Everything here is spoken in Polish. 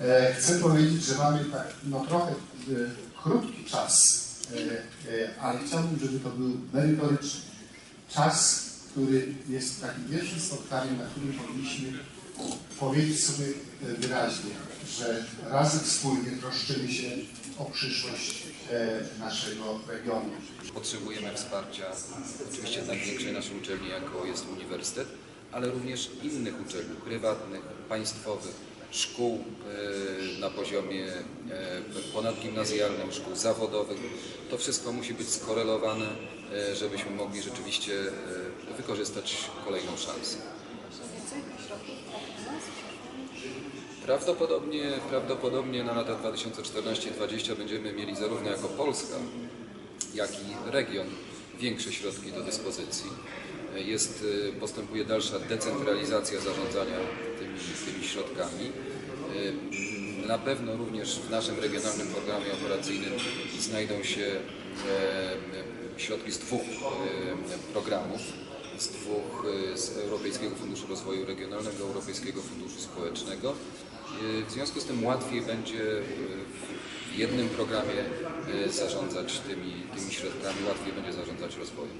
E, Chcę powiedzieć, że mamy tak no trochę e, krótki czas, e, ale chciałbym, żeby to był merytoryczny czas, który jest takim pierwszym spotkaniem, na którym powinniśmy powiedzieć sobie wyraźnie, że razem wspólnie troszczymy się o przyszłość naszego regionu. Potrzebujemy wsparcia oczywiście największej naszej uczelni, jaką jest uniwersytet, ale również innych uczelni prywatnych, państwowych, szkół e, na poziomie e, ponadgimnazjalnym, szkół zawodowych. To wszystko musi być skorelowane, e, żebyśmy mogli rzeczywiście wykorzystać kolejną szansę. Prawdopodobnie, prawdopodobnie na lata 2014-2020 będziemy mieli zarówno jako Polska, jak i region większe środki do dyspozycji. Jest, postępuje dalsza decentralizacja zarządzania tymi, tymi środkami. Y, Na pewno również w naszym regionalnym programie operacyjnym znajdą się e, środki z dwóch e, programów, z dwóch, e, z Europejskiego Funduszu Rozwoju Regionalnego, Europejskiego Funduszu Społecznego. E, W związku z tym łatwiej będzie w jednym programie zarządzać tymi, tymi środkami, łatwiej będzie zarządzać rozwojem.